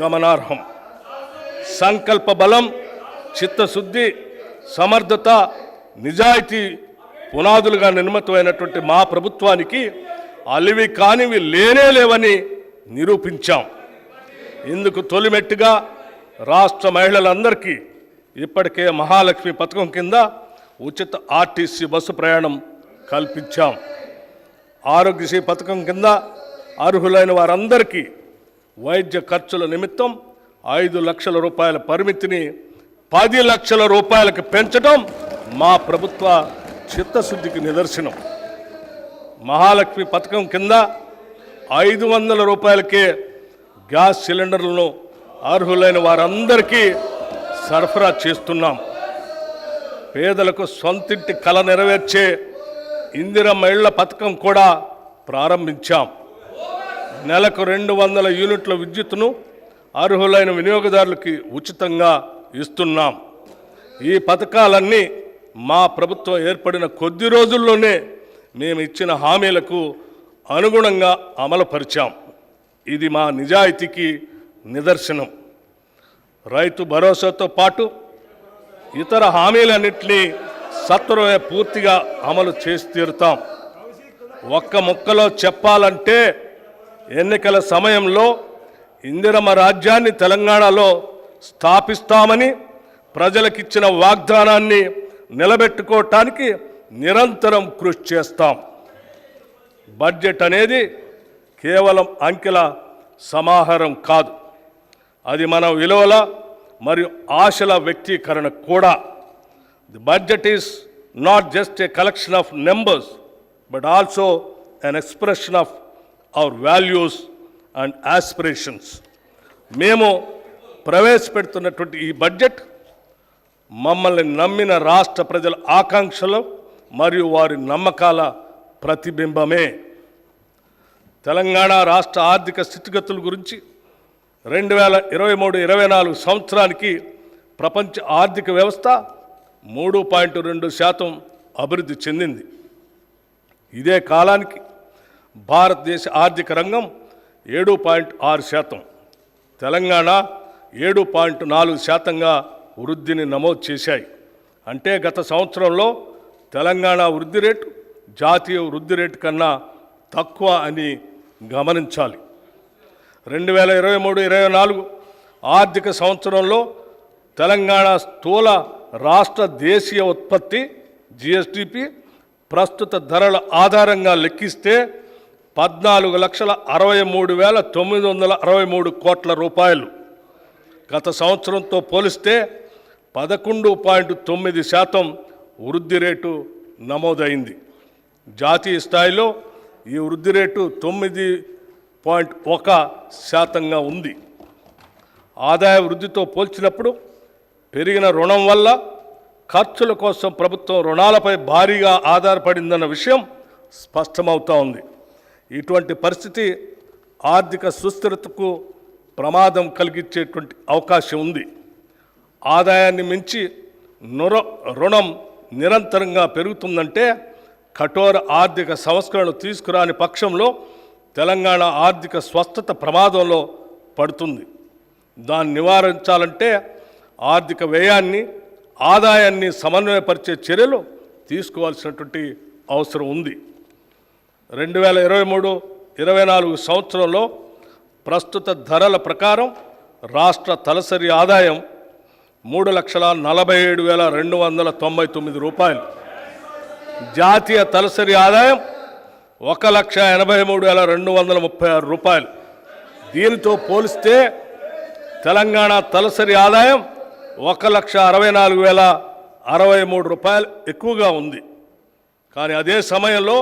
గమనార్హం. సంకల్ప బలం చిత్తశుద్ధి సమర్థత నిజాయితీ పునాదులుగా నిర్మితమైనటువంటి మా ప్రభుత్వానికి అలివి కానివి లేనే లేవని నిరూపించాం. ఇందుకు తొలిమెట్టుగా రాష్ట్ర మహిళలందరికీ ఇప్పటికే మహాలక్ష్మి పథకం కింద ఉచిత ఆర్టీసీ బస్సు ప్రయాణం కల్పించాం. ఆరోగ్యశ్రీ పథకం కింద అర్హులైన వారందరికీ వైద్య ఖర్చుల నిమిత్తం ఐదు లక్షల రూపాయల పరిమితిని పది లక్షల రూపాయలకు పెంచడం మా ప్రభుత్వ చిత్తశుద్ధికి నిదర్శనం. మహాలక్ష్మి పథకం కింద ఐదు వందల రూపాయలకే గ్యాస్ సిలిండర్లను అర్హులైన వారందరికీ సరఫరా చేస్తున్నాం. పేదలకు సొంతింటి కల నెరవేర్చే ఇందిరమ్మ ఇళ్ళ పథకం కూడా ప్రారంభించాం. నెలకు రెండు వందల యూనిట్ల విద్యుత్తును అర్హులైన వినియోగదారులకి ఉచితంగా ఇస్తున్నాం. ఈ పథకాలన్నీ మా ప్రభుత్వం ఏర్పడిన కొద్ది రోజుల్లోనే మేము ఇచ్చిన హామీలకు అనుగుణంగా అమలుపరిచాం. ఇది మా నిజాయితీకి నిదర్శనం. రైతు భరోసాతో పాటు ఇతర హామీలన్నింటినీ సత్వరమే పూర్తిగా అమలు చేసి తీరుతాం. ఒక్క ముక్కలో చెప్పాలంటే ఎన్నికల సమయంలో ఇందిరమ్మ రాజ్యాన్ని తెలంగాణలో స్థాపిస్తామని ప్రజలకిచ్చిన వాగ్దానాన్ని నిలబెట్టుకోవటానికి నిరంతరం కృషి చేస్తాం. బడ్జెట్ అనేది కేవలం అంకెల సమాహారం కాదు. అది మన విలువల మరియు ఆశల వ్యక్తీకరణ కూడా. The budget is not just a collection of numbers but also an expression of our values and aspirations మేము ప్రవేశపెడుతున్నటువంటి ఈ బడ్జెట్ మమ్మల్ని నమ్మిన రాష్ట్ర ప్రజల ఆకాంక్షలు మరియు వారి నమ్మకాల ప్రతిబింబమే. తెలంగాణ రాష్ట్ర ఆర్థిక స్థితిగతుల గురించి రెండు వేల ఇరవై మూడు ఇరవై నాలుగు సంవత్సరానికి ప్రపంచ ఆర్థిక వ్యవస్థ మూడు పాయింట్ రెండు శాతం అభివృద్ధి చెందింది. ఇదే కాలానికి భారతదేశ ఆర్థిక రంగం ఏడు పాయింట్ ఆరు శాతం. తెలంగాణ ఏడు పాయింట్ నాలుగు శాతంగా వృద్ధిని నమోదు చేశాయి. అంటే గత సంవత్సరంలో తెలంగాణ వృద్ధి రేటు జాతీయ వృద్ధి రేటు కన్నా తక్కువ అని గమనించాలి. రెండు వేల ఇరవై మూడు ఇరవై నాలుగు ఆర్థిక సంవత్సరంలో తెలంగాణ స్థూల రాష్ట్ర దేశీయ ఉత్పత్తి జిఎస్డిపి ప్రస్తుత ధరల ఆధారంగా లెక్కిస్తే పద్నాలుగు లక్షల అరవై మూడు వేల తొమ్మిది వందల అరవై మూడు కోట్ల రూపాయలు. గత సంవత్సరంతో పోలిస్తే పదకొండు పాయింట్ తొమ్మిది శాతం వృద్ధి రేటు నమోదైంది. జాతీయ స్థాయిలో ఈ వృద్ధి రేటు తొమ్మిది పాయింట్ ఒక శాతంగా ఉంది. ఆదాయ వృద్ధితో పోల్చినప్పుడు పెరిగిన రుణం వల్ల ఖర్చుల కోసం ప్రభుత్వం రుణాలపై భారీగా ఆధారపడిందన్న విషయం స్పష్టమవుతా ఉంది. ఇటువంటి పరిస్థితి ఆర్థిక సుస్థిరతకు ప్రమాదం కలిగించేటువంటి అవకాశం ఉంది. ఆదాయాన్ని మించి నుర రుణం నిరంతరంగా పెరుగుతుందంటే కఠోర ఆర్థిక సంస్కరణలు తీసుకురాని పక్షంలో తెలంగాణ ఆర్థిక స్వస్థత ప్రమాదంలో పడుతుంది. దాన్ని నివారించాలంటే ఆర్థిక వ్యయాన్ని ఆదాయాన్ని సమన్వయపరిచే చర్యలు తీసుకోవాల్సినటువంటి అవసరం ఉంది. రెండు వేల ఇరవై మూడు ఇరవై నాలుగు సంవత్సరంలో ప్రస్తుత ధరల ప్రకారం రాష్ట్ర తలసరి ఆదాయం మూడు లక్షల నలభై ఏడు వేల రెండు వందల తొంభై తొమ్మిది రూపాయలు. జాతీయ తలసరి ఆదాయం ఒక లక్ష ఎనభై మూడు వేల రెండు వందల ముప్పై ఆరు రూపాయలు. దీనితో పోలిస్తే తెలంగాణ తలసరి ఆదాయం ఒక లక్ష అరవై నాలుగు వేల అరవై మూడు రూపాయలు ఎక్కువగా ఉంది. కానీ అదే సమయంలో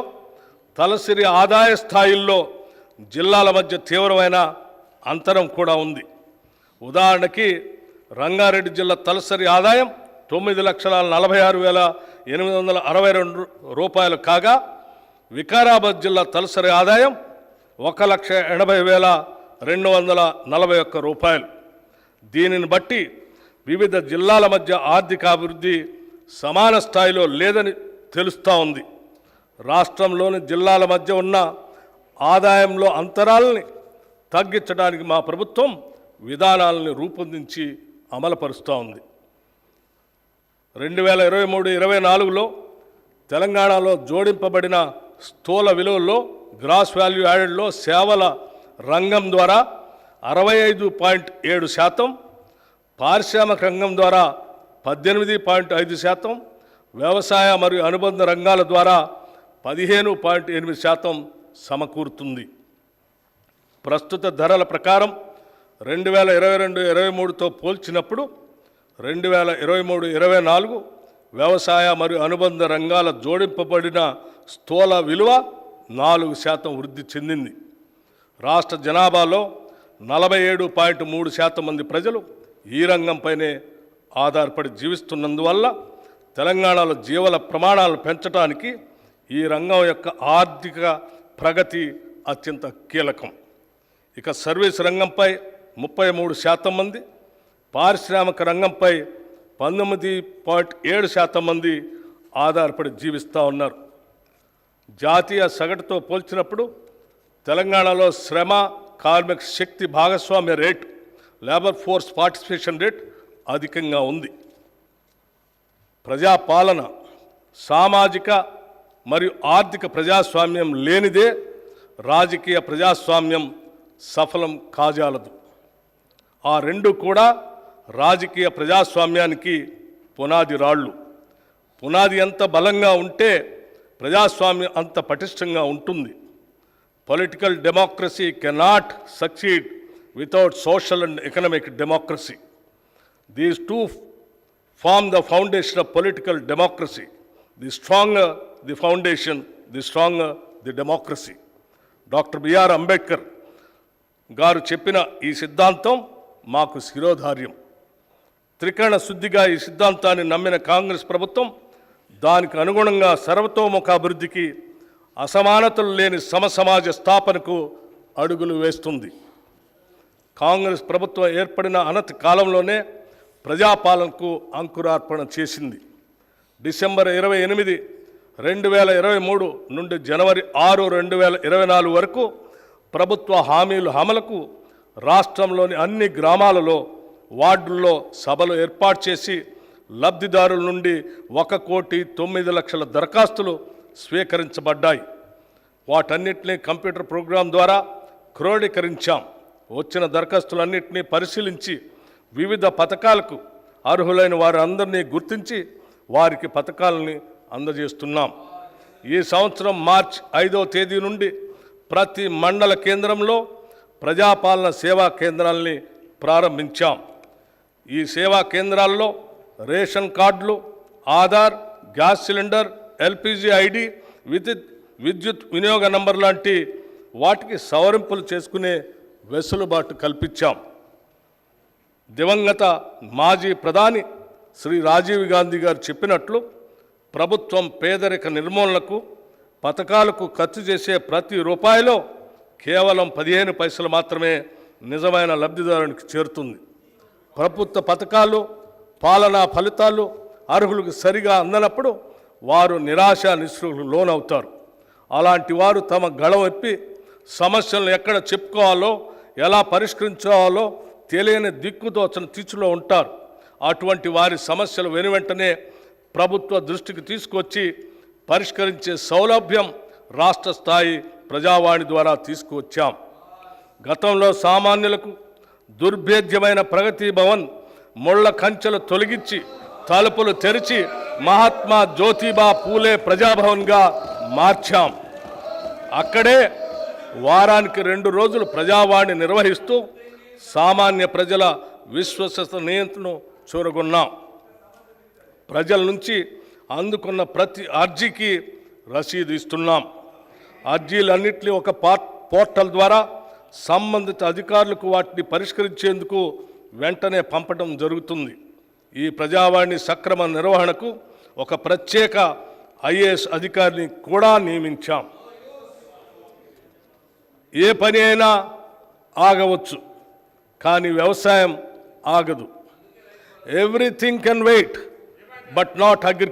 తలసరి ఆదాయ స్థాయిల్లో జిల్లాల మధ్య తీవ్రమైన అంతరం కూడా ఉంది. ఉదాహరణకి రంగారెడ్డి జిల్లా తలసరి ఆదాయం తొమ్మిది లక్షల నలభై ఆరు వేల ఎనిమిది వందల అరవై రెండు రూపాయలు కాగా వికారాబాద్ జిల్లా తలసరి ఆదాయం ఒక లక్ష ఎనభై వేల రెండు వందల నలభై ఒక్క రూపాయలు. దీనిని బట్టి వివిధ జిల్లాల మధ్య ఆర్థిక అభివృద్ధి సమాన స్థాయిలో లేదని తెలుస్తూ ఉంది. రాష్ట్రంలోని జిల్లాల మధ్య ఉన్న ఆదాయంలో అంతరాలని తగ్గించడానికి మా ప్రభుత్వం విధానాలను రూపొందించి అమలుపరుస్తూ ఉంది. రెండు వేల ఇరవై మూడు ఇరవై నాలుగులో తెలంగాణలో జోడింపబడిన స్థూల విలువల్లో గ్రాస్ వాల్యూ యాడెడ్లో సేవల రంగం ద్వారా అరవై ఐదు పాయింట్ ఏడు శాతం పారిశ్రామిక రంగం ద్వారా పద్దెనిమిది పాయింట్ ఐదు శాతం వ్యవసాయ మరియు అనుబంధ రంగాల ద్వారా పదిహేను పాయింట్ ఎనిమిది శాతం సమకూరుతుంది. ప్రస్తుత ధరల ప్రకారం రెండు వేల ఇరవై రెండు ఇరవై మూడుతో పోల్చినప్పుడు రెండు వేల ఇరవై మూడు ఇరవై నాలుగు వ్యవసాయ మరియు అనుబంధ రంగాల జోడింపబడిన స్థూల విలువ నాలుగు శాతం వృద్ధి చెందింది. రాష్ట్ర జనాభాలో నలభై ఏడు పాయింట్ మూడు శాతం మంది ప్రజలు ఈ రంగంపైనే ఆధారపడి జీవిస్తున్నందువల్ల తెలంగాణలో జీవల ప్రమాణాలు పెంచడానికి ఈ రంగం యొక్క ఆర్థిక ప్రగతి అత్యంత కీలకం. ఇక సర్వీస్ రంగంపై ముప్పై మూడు శాతం మంది పారిశ్రామిక రంగంపై పంతొమ్మిది పాయింట్ ఏడు శాతం మంది ఆధారపడి జీవిస్తూ ఉన్నారు. జాతీయ సగటుతో పోల్చినప్పుడు తెలంగాణలో శ్రమ కార్మిక శక్తి భాగస్వామ్య rate labour force participation rate అధికంగా ఉంది. ప్రజాపాలన సామాజిక మరియు ఆర్థిక ప్రజాస్వామ్యం లేనిదే రాజకీయ ప్రజాస్వామ్యం సఫలం కాజాలదు. ఆ రెండు కూడా రాజకీయ ప్రజాస్వామ్యానికి పునాది రాళ్ళు. పునాది ఎంత బలంగా ఉంటే ప్రజాస్వామ్యం అంత పటిష్టంగా ఉంటుంది. Political democracy cannot succeed without social and economic democracy. These two form the foundation of political democracy. The stronger the foundation, the stronger the democracy. Doctor B R Ambedkar గారు చెప్పిన ఈ సిద్ధాంతం మాకు శిరోధార్యం. త్రికరణ శుద్ధిగా ఈ సిద్ధాంతాన్ని నమ్మిన కాంగ్రెస్ ప్రభుత్వం దానికి అనుగుణంగా సర్వతోముఖ అభివృద్ధికి అసమానతలు లేని సమసమాజ స్థాపనకు అడుగులు వేస్తుంది. కాంగ్రెస్ ప్రభుత్వం ఏర్పడిన అనతి కాలంలోనే ప్రజాపాలనకు అంకురార్పణ చేసింది. డిసెంబర్ ఇరవై ఎనిమిది రెండు వేల ఇరవై మూడు నుండి జనవరి ఆరు రెండు వేల ఇరవై నాలుగు వరకు ప్రభుత్వ హామీలు అమలుకు రాష్ట్రంలోని అన్ని గ్రామాలలో వార్డుల్లో సభలు ఏర్పాటు చేసి లబ్ధిదారుల నుండి ఒక కోటి తొమ్మిది లక్షల దరఖాస్తులు స్వీకరించబడ్డాయి. వాటన్నిటినీ కంప్యూటర్ ప్రోగ్రాం ద్వారా క్రోడీకరించాం. వచ్చిన దరఖాస్తులన్నింటినీ పరిశీలించి వివిధ పథకాలకు అర్హులైన వారందరినీ గుర్తించి వారికి పథకాలని అందజేస్తున్నాం. ఈ సంవత్సరం మార్చ్ ఐదవ తేదీ నుండి ప్రతి మండల కేంద్రంలో ప్రజాపాలన సేవా కేంద్రాల్ని ప్రారంభించాం. ఈ సేవా కేంద్రాల్లో రేషన్ కార్డులు Aadhaar gas cylinder LPG ID విద్యుత్ విద్యుత్ వినియోగ నంబర్ లాంటి వాటికి సవరింపులు చేసుకునే వెసులుబాటు కల్పించాం. దివంగత మాజీ ప్రధాని శ్రీ రాజీవ్ గాంధీ గారు చెప్పినట్లు ప్రభుత్వం పేదరిక నిర్మూలనకు పథకాలకు ఖర్చు చేసే ప్రతి రూపాయిలో కేవలం పదిహేను పైసలు మాత్రమే నిజమైన లబ్ధిదారునికి చేరుతుంది. ప్రభుత్వ పథకాలు పాలనా ఫలితాలు అర్హులకు సరిగా అందనప్పుడు వారు నిరాశ నిస్సులకు లోనవుతారు. అలాంటి వారు తమ గళవెప్పి సమస్యలను ఎక్కడ చెప్పుకోవాలో ఎలా పరిష్కరించాలో తెలియని దిక్కుతో తీర్చులో ఉంటారు. అటువంటి వారి సమస్యలు వెనువెంటనే ప్రభుత్వ దృష్టికి తీసుకొచ్చి పరిష్కరించే సౌలభ్యం రాష్ట్ర స్థాయి ప్రజావాణి ద్వారా తీసుకువచ్చాం. గతంలో సామాన్యులకు దుర్భేద్యమైన ప్రగతి భవన్ ముళ్ళ కంచెలు తొలగించి తలుపులు తెరిచి మహాత్మా జ్యోతిబా పూలే ప్రజాభవన్గా మార్చాం. అక్కడే వారానికి రెండు రోజులు ప్రజావాణి నిర్వహిస్తూ సామాన్య ప్రజల విశ్వసనీయతను చూరగొన్నాం. ప్రజల నుంచి అందుకున్న ప్రతి అర్జీకి రసీదు ఇస్తున్నాం. అర్జీలన్నింటినీ ఒక పోర్టల్ ద్వారా సంబంధిత అధికారులకు వాటిని పరిష్కరించేందుకు వెంటనే పంపడం జరుగుతుంది. ఈ ప్రజావాణి సక్రమ నిర్వహణకు ఒక ప్రత్యేక ఐఏఎస్ అధికారిని కూడా నియమించాం. ఏ పని అయినా ఆగవచ్చు కానీ వ్యవసాయం ఆగదు. Everything can wait. But not agriculture